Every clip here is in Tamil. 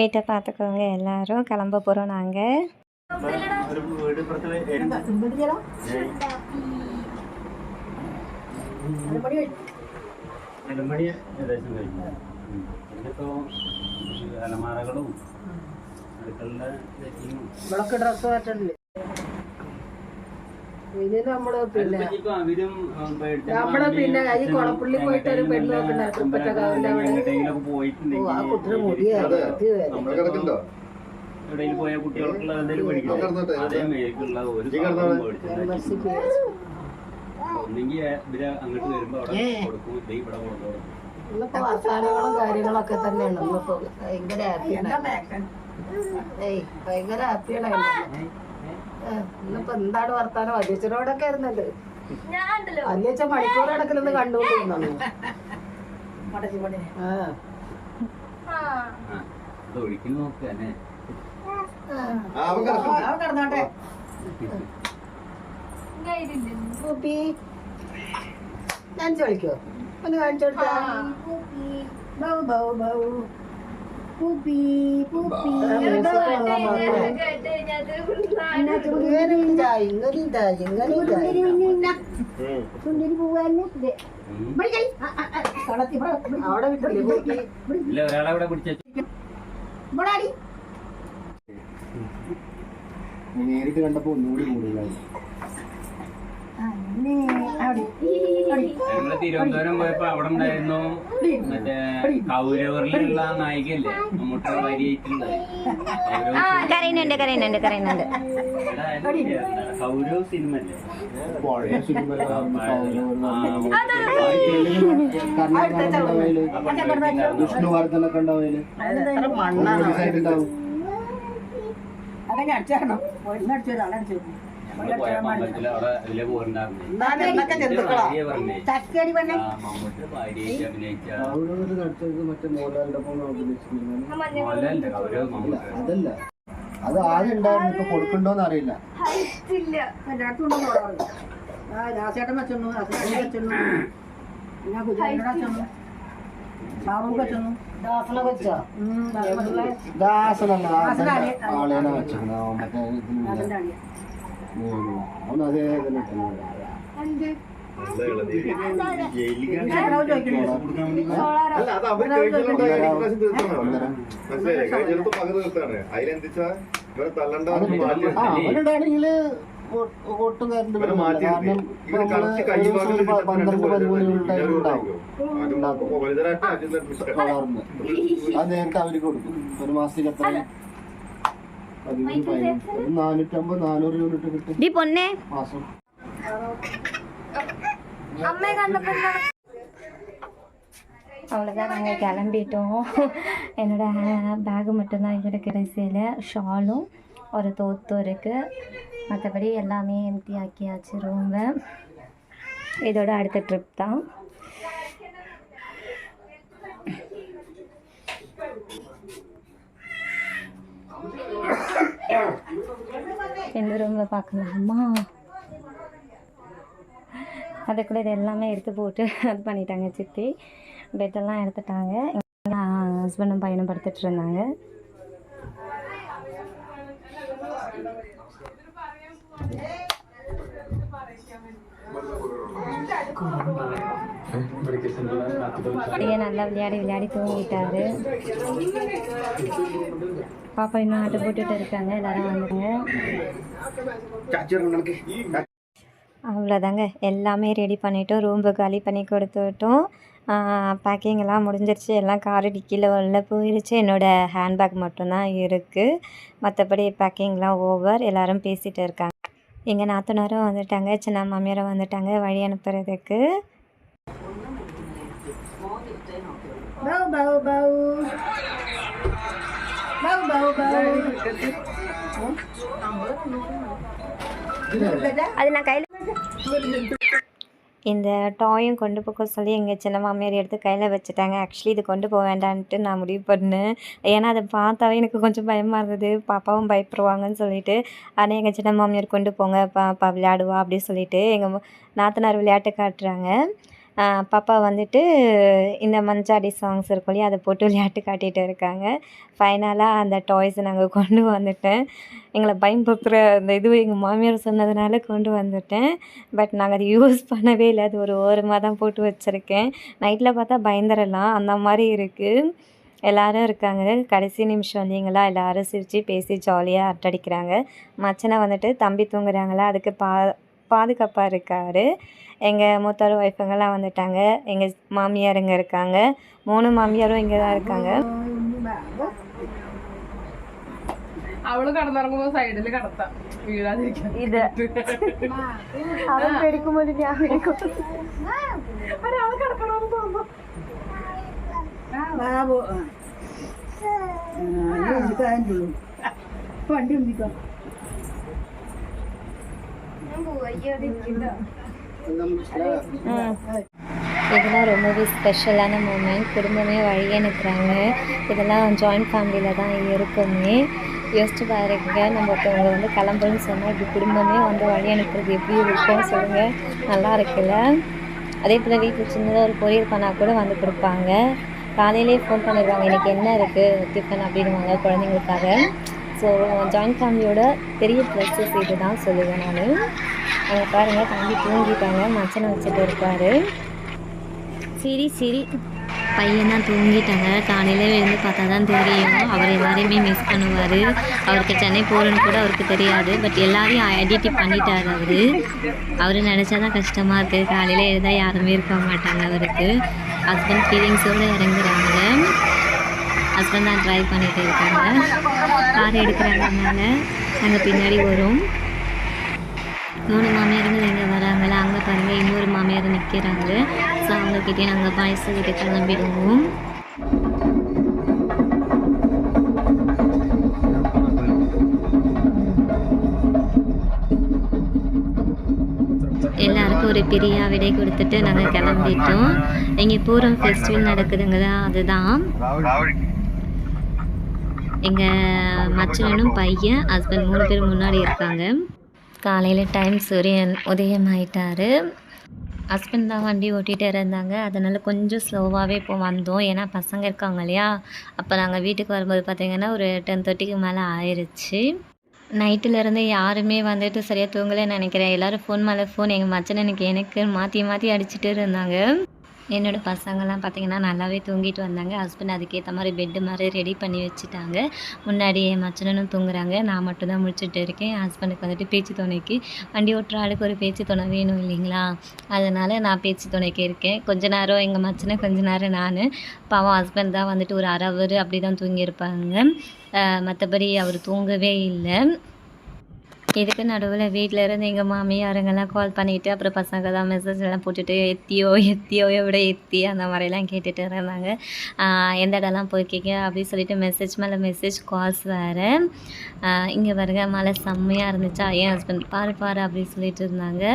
வீட்டை பார்த்துக்கோங்க எல்லாரும் கிளம்ப போகிறோம் நாங்கள் ഒരു വീട് ഇപ്പുറത്ത് വരും. ഇനി നമ്മൾ പിന്നെ നമ്മൾ പിന്നെ ഈ കൊളപ്പുള്ളി പോയിട്ട് ഒരു പെണ്ണൊക്കെ ഉണ്ടായിരുന്നു പറ്റക്കാവിന്റെ അവിടെ ആ കാര്യങ്ങളൊക്കെ തന്നെയാണ്. ഇന്നിപ്പോ ഭയങ്കര ഹാപ്പിയാണ് ഏയ് ഭയങ്കര ഹാപ്പിയാണ് എന്താണ് വർത്താനം? വല്യച്ഛനോടൊക്കെ ആയിരുന്നത് വല്യച്ഛൻ മണിക്കൂർ കിടക്കുന്നത് കണ്ടുകൊണ്ടിരുന്നു ഞാൻ ചോദിക്കോ ഒന്ന് കാണിച്ചോട്ടാ ബൗ ബൗ ബൗ. പൂപ്പി പൂപ്പി. സുന്ദരി പോവാന്നെ അവിടെ നേരിട്ട് കണ്ടപ്പോ ഒന്നുകൂടി കൂടുതലായി. അങ്ങനെ നമ്മൾ തിരുവനന്തപുരം പോയപ്പോ അവിടെ ഉണ്ടായിരുന്നു മറ്റേ കൗരവറിലുള്ള നായികല്ലേ നമ്മുടെ വരിയായിട്ടുണ്ട് കരയുന്നുണ്ട് കരയുന്നുണ്ട് കൗരവ് സിനിമ. വിഷ്ണുവർദ്ധനൊക്കെ ഉണ്ടാവില്ല മണ്ണാണ്. അതൊക്കെ അടിച്ചേക്കണം ഒന്നടിച്ചു ഒരാളടിച്ചു നമ്മൾ പോയ പമ്പലത്തിൽ അവിടെ ഇതിലെ പോയിട്ടുണ്ടായിരുന്നു ചക്കരി പറഞ്ഞ. മമ്മൂട്ടി ഭാര്യയായിട്ട് അഭിനയിച്ച മോഹൻലാലിന്റെ അവർ അതല്ല. അത് ആദ്യം ഉണ്ടായിരുന്നു ഇപ്പൊ കൊടുക്കണ്ടോന്ന് അറിയില്ല. രാസേട്ടൻ വെച്ചു? ചെന്നു വെച്ചോ ദാസനല്ല മറ്റേ അതേ തന്നെ തന്നെ അല്ല അത് അവർ കഴിഞ്ഞിടത്ത് പകർ നിർത്താണ് അതിലെന്തിച്ചാ ഇവരെ തള്ളണ്ട അവരുണ്ടാണെങ്കിൽ ഒട്ടും കാരണം പന്ത്രണ്ട് പരിപാടികളുണ്ടാവും ഉണ്ടാക്കും അത് നേരത്തെ അവർക്ക് കൊടുക്കും ഒരു മാസത്തിലപ്പുറം നാനൂറ്റമ്പത് നാനൂറ് യൂണിറ്റ് കിട്ടും ഡി പൊന്നെ മാസം அவ்வளோதான் நாங்கள் கிளம்பிட்டோம் என்னோட பேகு மட்டும்தான் இங்கே கிடைச்சதில் ஷாலும் ஒரு தோத்தும் இருக்குது மற்றபடி எல்லாமே எம்டி ஆக்கியாச்சு ரூமை இதோட அடுத்த ட்ரிப் தான் எந்த ரூமில் பார்க்கலாமா அதுக்குள்ள இது எல்லாமே எடுத்து போட்டு அது பண்ணிட்டாங்க சித்தி. பெட்டெல்லாம் எடுத்துட்டாங்க. ஹஸ்பண்டும் பையனும் படுத்துட்டு இருந்தாங்க. நல்லா விளையாடி விளையாடி தூங்கிட்டாரு. பாப்பா இன்னும் ஆட்டை போட்டுட்டு இருக்காங்க எல்லாரும் வந்துடுங்க அவ்வளோதாங்க எல்லாமே ரெடி பண்ணிவிட்டோம் ரூம்பு காலி பண்ணி கொடுத்துட்டோம். பேக்கிங் எல்லாம் முடிஞ்சிருச்சு. எல்லாம் காரு டிக்கியில் உள்ள போயிருச்சு. என்னோடய ஹேண்ட்பேக் மட்டும்தான் இருக்குது மற்றபடி பேக்கிங்லாம் ஓவர் எல்லோரும் பேசிகிட்டு இருக்காங்க. எங்கள் நாத்தனாரும் வந்துட்டாங்க சின்ன மாமியாரும் வந்துட்டாங்க வழி அனுப்புறதுக்கு. பவு பவு பவு bau bau அது நான் கையில் இந்த டாயும் கொண்டு போக சொல்லி எங்கள் சின்ன மாமியார் எடுத்து கையில் வச்சுட்டாங்க. ஆக்சுவலி இது கொண்டு போக வேண்டான்ட்டு நான் முடிவு பண்ணேன். ஏன்னா அதை பார்த்தாவே எனக்கு கொஞ்சம் பயமாக இருந்தது. பாப்பாவும் பயப்படுவாங்கன்னு சொல்லிட்டு ஆனால் எங்கள் சின்ன மாமியார் கொண்டு போங்க. பாப்பா விளையாடுவா அப்படின்னு சொல்லிட்டு எங்கள் நாத்தனார் விளையாட்டு காட்டுறாங்க. பாப்பா வந்துட்டு இந்த மஞ்சாடி சாங்ஸ் இருக்கும் இல்லையா அதை போட்டு விளையாட்டு காட்டிகிட்டு இருக்காங்க. ஃபைனலாக அந்த டாய்ஸை நாங்கள் கொண்டு வந்துட்டேன். எங்களை பயன்படுத்துகிற அந்த இது எங்கள் மாமியார் சொன்னதுனால கொண்டு வந்துட்டேன். பட் நாங்கள் அதை யூஸ் பண்ணவே இல்லை. அது ஒரு ஓரமாக தான் போட்டு வச்சுருக்கேன். நைட்டில் பார்த்தா பயந்துடலாம் அந்த மாதிரி இருக்குது எல்லோரும் இருக்காங்க. கடைசி நிமிஷம் வந்தீங்களா எல்லோரும் சிரித்து பேசி ஜாலியாக அரட்டடிக்கிறாங்க. மச்சனை வந்துட்டு தம்பி தூங்குறாங்களா? அதுக்கு பா பாதுகாப்பாக இருக்கார். எங்கள் மூத்தார் ஒய்ஃபுங்கெல்லாம் வந்துட்டாங்க எங்கள் மாமியாருங்க இருக்காங்க மூணு மாமியாரும் இங்கே தான் இருக்காங்க അവള് കടന്നിറങ്ങുമ്പോ സൈഡില് കടത്താം വീഴാതിരിക്കാൻ ഇത് അവൻ പേടിക്കുമ്പോൾ ഞാൻ പേടിക്കും ഒരാള് കിടക്കണമെന്ന് തോന്നുന്നു വണ്ടി ഒന്നിക്കാം இதெல்லாம் ரொம்பவே ஸ்பெஷலான மூமெண்ட் குடும்பமே வழி அனுப்புகிறாங்க இதெல்லாம் ஜாயிண்ட் ஃபேமிலியில் தான் இருக்குமே. யோசிச்சு பாருங்க நம்ம ஒருத்தவங்க வந்து கிளம்புறேன்னு சொன்னால் இப்படி குடும்பமே வந்து வழி அனுப்புறது எப்படி இருக்கும் சொல்லுங்கள் நல்லா இருக்குல்ல? அதே போல் வீட்டில் சின்னதாக ஒரு பொரியல் பண்ணால் கூட வந்து கொடுப்பாங்க. காலையிலே ஃபோன் பண்ணிடுவாங்க எனக்கு என்ன இருக்குது டிஃபன் அப்படின்வாங்க குழந்தைங்களுக்காக. ஸோ ஜாயிண்ட் ஃபேமிலியோட பெரிய ப்ளஸ்ஸஸ் இது தான் சொல்லுவேன் நான். அங்கே பாருங்கள் தம்பி தூங்கிட்டாங்க. மச்சனை வச்சுட்டு இருப்பார். சரி சரி. பையன் தான் தூங்கிட்டாங்க. காலையில் எழுந்து பார்த்தா தான் தெரியும். அவர் எல்லாரையுமே மிஸ் பண்ணுவார். அவருக்கு சென்னை போகிறேன்னு கூட அவருக்கு தெரியாது. பட் எல்லாரையும் ஐடென்டி பண்ணிட்டார் அவர். அவர் நினச்சா தான் கஷ்டமாக இருக்குது காலையில் எழுந்தால் யாருமே இருக்க மாட்டாங்க அவருக்கு. ஹஸ்பண்ட் ஃபீலிங்ஸோடு இறங்குறாங்க. ஹஸ்பண்ட் தான் ட்ரைவ் பண்ணிகிட்டு இருக்காங்க. கார் எடுக்கிறாங்க நாங்கள் பின்னாடி வரும். மூணு மாமியாருங்க இங்கே வராங்களா அங்கே பாருங்கள் இன்னொரு மாமியார் நிற்கிறாங்க ஸோ அவங்கக்கிட்டே நாங்கள் பாயச கிளம்பிடுவோம். எல்லாருக்கும் ஒரு பெரிய விடை கொடுத்துட்டு நாங்கள் கிளம்பிட்டோம். இங்கே பூரம் ஃபெஸ்டிவல் நடக்குதுங்களா? அதுதான். எங்கள் மச்சனும் பையன் ஹஸ்பண்ட் மூணு பேர் முன்னாடி இருக்காங்க. காலையில் டைம் சூரியன் உதயம் ஆயிட்டாரு ஹஸ்பண்ட் தான் வண்டி ஓட்டிகிட்டே இருந்தாங்க. அதனால் கொஞ்சம் ஸ்லோவாகவே இப்போ வந்தோம். ஏன்னா பசங்க இருக்காங்க இல்லையா? அப்போ நாங்கள் வீட்டுக்கு வரும்போது பார்த்திங்கன்னா ஒரு டென் தேர்ட்டிக்கு மேலே ஆயிடுச்சு நைட்டிலேருந்து யாருமே வந்துட்டு சரியாக தூங்கலைன்னு நினைக்கிறேன். எல்லோரும் ஃபோன் மேலே ஃபோன் எங்கள் மச்சன் எனக்கு எனக்கு மாற்றி மாற்றி அடிச்சுட்டு இருந்தாங்க. என்னோடய பசங்கள்லாம் பார்த்திங்கன்னா நல்லாவே தூங்கிட்டு வந்தாங்க. ஹஸ்பண்ட் அதுக்கேற்ற மாதிரி பெட்டு மாதிரி ரெடி பண்ணி வச்சுட்டாங்க. முன்னாடி என் மச்சனும் தூங்குறாங்க. நான் மட்டும்தான் முடிச்சுட்டு இருக்கேன். ஹஸ்பண்டுக்கு வந்துட்டு பேச்சு துணைக்கு. வண்டி ஓட்டுற ஆளுக்கு ஒரு பேச்சு துணை வேணும் இல்லைங்களா? அதனால் நான் பேச்சு துணைக்கு இருக்கேன். கொஞ்ச நேரம் எங்கள் மச்சனை கொஞ்ச நேரம் நான். பாவம் ஹஸ்பண்ட் தான் வந்துட்டு ஒரு அரை அவர் அப்படி தான் தூங்கியிருப்பாங்க மற்றபடி அவர் தூங்கவே இல்லை. இதுக்கு நடுவில் வீட்டில் இருந்து எங்கள் மாமியாருங்கெல்லாம் கால் பண்ணிவிட்டு அப்புறம் பசங்க தான் மெசேஜ் எல்லாம் போட்டுட்டு எத்தியோ எத்தியோ விட எத்தி அந்த மாதிரிலாம் கேட்டுட்டு இருந்தாங்க. எந்த இடம்லாம் போயிருக்கீங்க? அப்படின்னு சொல்லிட்டு மெசேஜ் மேலே மெசேஜ் கால்ஸ் வேறு. இங்கே வருங்க மழை செம்மையாக இருந்துச்சா? என் ஹஸ்பண்ட் பாரு பாரு அப்படின்னு சொல்லிட்டு இருந்தாங்க.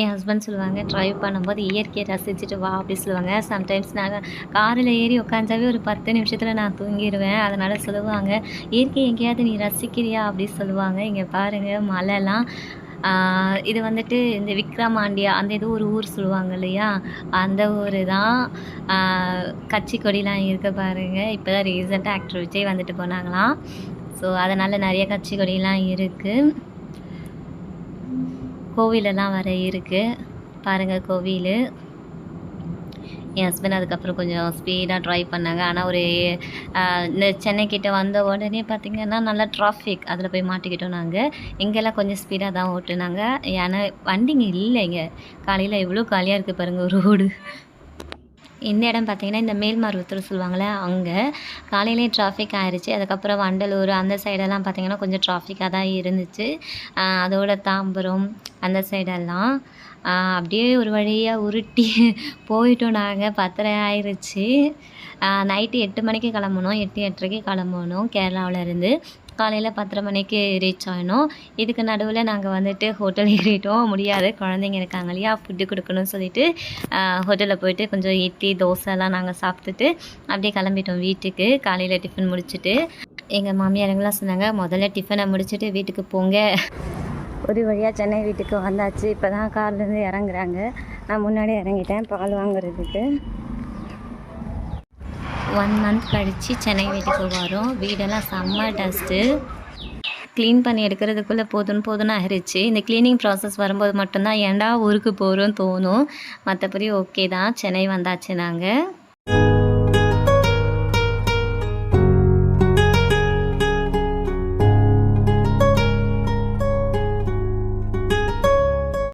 என் ஹஸ்பண்ட் சொல்லுவாங்க ட்ரைவ் பண்ணும்போது இயற்கையை ரசிச்சுட்டு வா அப்படி சொல்லுவாங்க. சம்டைம்ஸ் நாங்கள் காரில் ஏறி உட்காந்தாவே ஒரு பத்து நிமிஷத்தில் நான் தூங்கிடுவேன் அதனால் சொல்லுவாங்க இயற்கை எங்கேயாவது நீ ரசிக்கிறியா? அப்படி சொல்லுவாங்க. இங்கே பாருங்கள் மழைலாம் இது வந்துட்டு இந்த விக்ரமாண்டியா அந்த ஏதோ ஒரு ஊர் சொல்லுவாங்க இல்லையா? அந்த ஊர் தான் கட்சி கொடிலாம் இருக்க பாருங்கள் இப்போ தான் ரீசெண்டாக ஆக்டர் விஜய் வந்துட்டு போனாங்களாம். ஸோ அதனால் நிறைய கட்சி கொடிலாம் இருக்குது கோவிலெல்லாம் வர இருக்குது பாருங்கள் கோவில். என் ஹஸ்பண்ட் அதுக்கப்புறம் கொஞ்சம் ஸ்பீடாக ட்ரைவ் பண்ணாங்க. ஆனால் ஒரு இந்த சென்னைக்கிட்ட வந்த உடனே பார்த்திங்கன்னா நல்லா டிராஃபிக் அதில் போய் மாட்டிக்கிட்டோம் நாங்கள் இங்கெல்லாம் கொஞ்சம் ஸ்பீடாக தான் ஓட்டுனாங்க. ஏன்னா வண்டிங்க இல்லைங்க. காலையில் எவ்வளோ காலியாக இருக்குது பாருங்கள் ரோடு இந்த இடம் பார்த்திங்கன்னா இந்த மேல்மருவத்தூர் சொல்லுவாங்களே அங்கே. காலையிலேயே டிராஃபிக் ஆயிடுச்சு அதுக்கப்புறம் வண்டலூர் அந்த சைடெல்லாம் பார்த்திங்கன்னா கொஞ்சம் டிராஃபிக்காக தான் இருந்துச்சு. அதோட தாம்பரம் அந்த சைடெல்லாம் அப்படியே ஒரு வழியாக உருட்டி போயிட்டோம் நாங்கள் பத்தரை ஆயிடுச்சு நைட்டு எட்டு மணிக்கு கிளம்பணும். எட்டு எட்டரைக்கு கிளம்பணும் கேரளாவிலேருந்து. காலையில் பத்தரை மணிக்கு ரீச் ஆகினோம் இதுக்கு நடுவில் நாங்கள் வந்துட்டு ஹோட்டல் ஏறிட்டோம். முடியாது. குழந்தைங்க இருக்காங்க இல்லையா? ஃபுட்டு கொடுக்கணும்னு சொல்லிட்டு ஹோட்டலில் போயிட்டு கொஞ்சம் இட்லி தோசைலாம் நாங்கள் சாப்பிட்டுட்டு அப்படியே கிளம்பிட்டோம் வீட்டுக்கு. காலையில் டிஃபன் முடிச்சுட்டு எங்கள் மாமியாரங்களாம் சொன்னாங்க முதல்ல டிஃபனை முடிச்சுட்டு வீட்டுக்கு போங்க. ஒரு வழியாக சென்னை வீட்டுக்கு வந்தாச்சு. இப்போ தான் கார்லேருந்து இறங்குறாங்க. நான் முன்னாடி இறங்கிட்டேன். பால் வாங்குறதுக்கு. ஒன் மந்த் கழித்து சென்னை வீட்டுக்கு வரோம். வீடெல்லாம் செம்ம டஸ்ட்டு க்ளீன் பண்ணி எடுக்கிறதுக்குள்ளே போதும் போதுன்னு ஆகிருச்சு இந்த க்ளீனிங் ப்ராசஸ் வரும்போது மட்டும்தான் ஏன்டா ஊருக்கு போகிறோன்னு தோணும். மற்றபடி ஓகே தான். சென்னை வந்தாச்சு நாங்கள்